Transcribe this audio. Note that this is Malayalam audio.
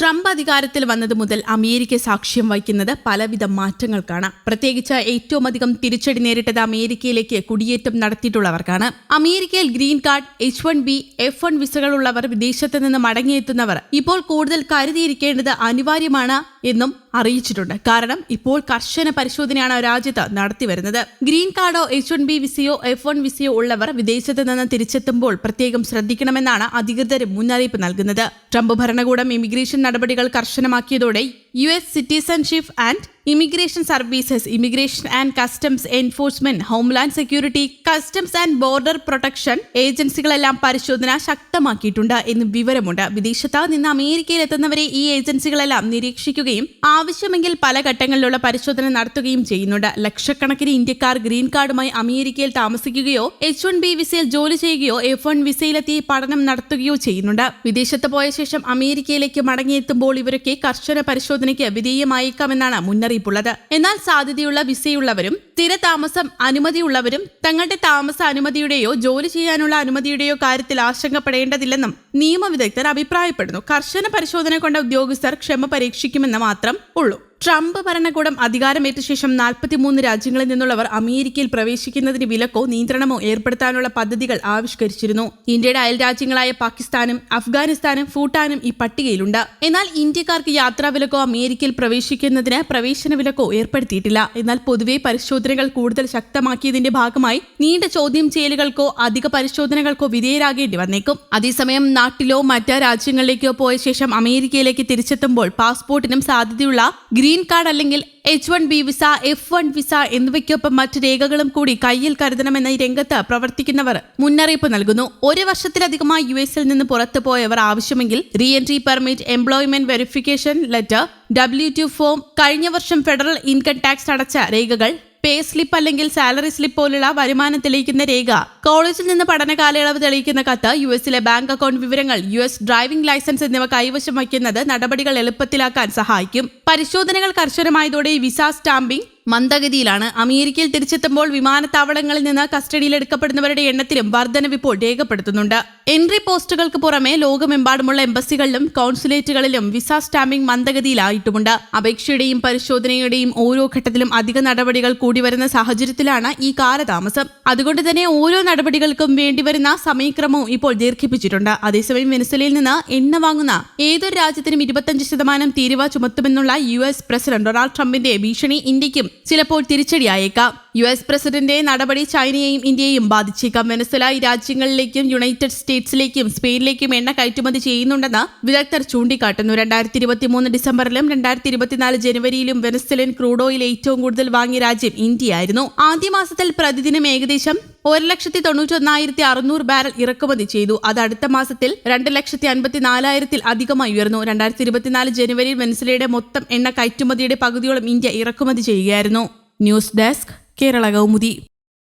ട്രംപ് അധികാരത്തിൽ വന്നത് മുതൽ അമേരിക്ക സാക്ഷ്യം വഹിക്കുന്നത് പലവിധ മാറ്റങ്ങൾക്കാണ്. പ്രത്യേകിച്ച് ഏറ്റവും അധികം തിരിച്ചടി നേരിട്ടത് അമേരിക്കയിലേക്ക് കുടിയേറ്റം നടത്തിയിട്ടുള്ളവർക്കാണ്. അമേരിക്കയിൽ green card H one B F one വിസകളുള്ളവർ വിദേശത്ത് നിന്ന് മടങ്ങിയെത്തുന്നവർ ഇപ്പോൾ കൂടുതൽ കരുതിയിരിക്കേണ്ടത് അനിവാര്യമാണ് എന്നും അറിയിച്ചിട്ടുണ്ട്. കാരണം ഇപ്പോൾ കർശന പരിശോധനയാണ് രാജ്യത്ത് നടത്തിവരുന്നത് ഗ്രീൻ കാർഡോ എച്ച് വൺ ബി വിസയോ എഫ് വൺ വിസയോ ഉള്ളവർ വിദേശത്ത് നിന്ന് തിരിച്ചെത്തുമ്പോൾ പ്രത്യേകം ശ്രദ്ധിക്കണമെന്നാണ് അധികൃതർ മുന്നറിയിപ്പ് നൽകുന്നത്. ട്രംപ് ഭരണകൂടം ഇമിഗ്രേഷൻ നടപടികൾ കർശനമാക്കിയതോടെ U S citizenship and immigration services immigration and customs enforcement homeland security customs and border protection ഏജൻസികളെല്ലാം പരിശോധന ശക്തമാക്കിയിട്ടുണ്ട് എന്ന് വിവരമുണ്ട്. വിദേശത്ത് നിന്ന് അമേരിക്കയിൽ എത്തുന്നവരെ ഈ ഏജൻസികളെല്ലാം നിരീക്ഷിക്കുകയും ആവശ്യമെങ്കിൽ പല ഘട്ടങ്ങളിലുള്ള പരിശോധന നടത്തുകയും ചെയ്യുന്നുണ്ട്. ലക്ഷക്കണക്കിന് ഇന്ത്യക്കാർ ഗ്രീൻ കാർഡുമായി അമേരിക്കയിൽ താമസിക്കുകയോ എച്ച് വൺ ബി വിസയിൽ ജോലി ചെയ്യുകയോ എഫ് വൺ വിസയിലെത്തി പഠനം നടത്തുകയോ ചെയ്യുന്നുണ്ട്. വിദേശത്ത് പോയ ശേഷം അമേരിക്കയിലേക്ക് മടങ്ങിയെത്തുമ്പോൾ ഇവരൊക്കെ കർശന പരിശോധനയ്ക്ക് വിധേയമായേക്കാമെന്നാണ് മുന്നറിയിപ്പുള്ളത്. എന്നാൽ സാധ്യതയുള്ള വിസയുള്ളവരും സ്ഥിരതാമസം അനുമതിയുള്ളവരും തങ്ങളുടെ താമസ അനുമതിയുടെയോ ജോലി ചെയ്യാനുള്ള അനുമതിയുടെയോ കാര്യത്തിൽ ആശങ്കപ്പെടേണ്ടതില്ലെന്നും നിയമവിദഗ്ധർ അഭിപ്രായപ്പെടുന്നു. കർശന പരിശോധന കൊണ്ട ഉദ്യോഗസ്ഥർ ക്ഷമ പരീക്ഷിക്കുമെന്ന് മാത്രം ഉള്ളൂ. ട്രംപ് ഭരണകൂടം അധികാരമേറ്റ ശേഷം നാൽപ്പത്തിമൂന്ന് രാജ്യങ്ങളിൽ നിന്നുള്ളവർ അമേരിക്കയിൽ പ്രവേശിക്കുന്നതിന് വിലക്കോ നിയന്ത്രണമോ ഏർപ്പെടുത്താനുള്ള പദ്ധതികൾ ആവിഷ്കരിച്ചിരുന്നു. ഇന്ത്യയുടെ അയൽ രാജ്യങ്ങളായ പാകിസ്ഥാനും അഫ്ഗാനിസ്ഥാനും ഭൂട്ടാനും ഈ പട്ടികയിലുണ്ട്. എന്നാൽ ഇന്ത്യക്കാർക്ക് യാത്രാ വിലക്കോ അമേരിക്കയിൽ പ്രവേശിക്കുന്നതിന് പ്രവേശന വിലക്കോ ഏർപ്പെടുത്തിയിട്ടില്ല. എന്നാൽ പൊതുവെ പരിശോധനകൾ കൂടുതൽ ശക്തമാക്കിയതിന്റെ ഭാഗമായി നീണ്ട ചോദ്യം ചെയ്യലുകൾക്കോ അധിക പരിശോധനകൾക്കോ വിധേയരാകേണ്ടി വന്നേക്കും. അതേസമയം നാട്ടിലോ മറ്റ് രാജ്യങ്ങളിലേക്കോ പോയ ശേഷം അമേരിക്കയിലേക്ക് തിരിച്ചെത്തുമ്പോൾ പാസ്പോർട്ടിനും സാധ്യതയുള്ള കാർഡ് അല്ലെങ്കിൽ H one B visa F one visa എന്നിവയ്ക്കൊപ്പം മറ്റ് രേഖകളും കൂടി കയ്യിൽ കരുതണമെന്ന രംഗത്ത് പ്രവർത്തിക്കുന്നവർ മുന്നറിയിപ്പ് നൽകുന്നു. ഒരു വർഷത്തിലധികമായി യു എസിൽ നിന്ന് പുറത്തു പോയവർ ആവശ്യമെങ്കിൽ re entry permit employment verification letter W two form കഴിഞ്ഞ വർഷം ഫെഡറൽ ഇൻകം ടാക്സ് അടച്ച രേഖകൾ പേ സ്ലിപ്പ് അല്ലെങ്കിൽ സാലറി സ്ലിപ്പ് പോലുള്ള വരുമാനം തെളിയിക്കുന്ന രേഖ. കോളേജിൽ നിന്ന് പഠന കാലയളവ് തെളിയിക്കുന്ന കത്ത് യു എസിലെ ബാങ്ക് അക്കൗണ്ട് വിവരങ്ങൾ യു എസ് ഡ്രൈവിംഗ് ലൈസൻസ് എന്നിവ കൈവശം വയ്ക്കുന്നത് നടപടികൾ എളുപ്പത്തിലാക്കാൻ സഹായിക്കും. പരിശോധനകൾ കർശനമായതോടെ വിസ സ്റ്റാമ്പിംഗ് മന്ദഗതിയിലാണ്. അമേരിക്കയിൽ തിരിച്ചെത്തുമ്പോൾ വിമാനത്താവളങ്ങളിൽ നിന്ന് കസ്റ്റഡിയിൽ എടുക്കപ്പെടുന്നവരുടെ എണ്ണത്തിലും വർധനവ് ഇപ്പോൾ രേഖപ്പെടുത്തുന്നുണ്ട്. എൻട്രി പോസ്റ്റുകൾക്ക് പുറമെ ലോകമെമ്പാടുമുള്ള എംബസികളിലും കോൺസുലേറ്റുകളിലും വിസ സ്റ്റാമ്പിംഗ് മന്ദഗതിയിലായിട്ടുമുണ്ട്. അപേക്ഷയുടെയും പരിശോധനയുടെയും ഓരോ ഘട്ടത്തിലും അധിക നടപടികൾ കൂടി വരുന്ന സാഹചര്യത്തിലാണ് ഈ കാലതാമസം. അതുകൊണ്ട് തന്നെ ഓരോ നടപടികൾക്കും വേണ്ടിവരുന്ന സമയക്രമവും ഇപ്പോൾ ദീർഘിപ്പിച്ചിട്ടുണ്ട്. അതേസമയം വെനസലയിൽ നിന്ന് എണ്ണ വാങ്ങുന്ന ഏതൊരു രാജ്യത്തിനും ഇരുപത്തഞ്ച് ശതമാനം തീരുവ ചുമത്തുമെന്നുള്ള യു എസ് പ്രസിഡന്റ് ഡൊണാൾഡ് ട്രംപിന്റെ ഭീഷണി ഇന്ത്യക്കും ചിലപ്പോൾ തിരിച്ചടിയായേക്കാം. യു എസ് പ്രസിഡന്റിന്റെ നടപടി ചൈനയെയും ഇന്ത്യയെയും ബാധിച്ചേക്കാം. വെനസ്വല രാജ്യങ്ങളിലേക്കും യുണൈറ്റഡ് സ്റ്റേറ്റ്സിലേക്കും സ്പെയിനിലേക്കും എണ്ണ കയറ്റുമതി ചെയ്യുന്നുണ്ടെന്ന് വിദഗ്ധർ ചൂണ്ടിക്കാട്ടുന്നു. രണ്ടായിരത്തി ഇരുപത്തി മൂന്ന് ഡിസംബറിലും രണ്ടായിരത്തി ഇരുപത്തിനാല് ജനുവരിയിലും വെനസ്വലൻ ക്രൂഡ് ഓയിൽ ഏറ്റവും കൂടുതൽ വാങ്ങിയ രാജ്യം ഇന്ത്യയായിരുന്നു. ആദ്യ മാസത്തിൽ പ്രതിദിനം ഏകദേശം ഒരു ലക്ഷത്തി തൊണ്ണൂറ്റൊന്നായിരത്തി അറുന്നൂറ് ബാരൽ ഇറക്കുമതി ചെയ്തു. അത് അടുത്ത മാസത്തിൽ രണ്ട് ലക്ഷത്തി അൻപത്തി നാലായിരത്തിൽ അധികമായി ഉയർന്നു. രണ്ടായിരത്തി ഇരുപത്തിനാല് ജനുവരിയിൽ വെനസ്വലയുടെ മൊത്തം എണ്ണ കയറ്റുമതിയുടെ പകുതിയോളം ഇന്ത്യ ഇറക്കുമതി ചെയ്യുകയായിരുന്നു. News desk Kerala Kaumudi.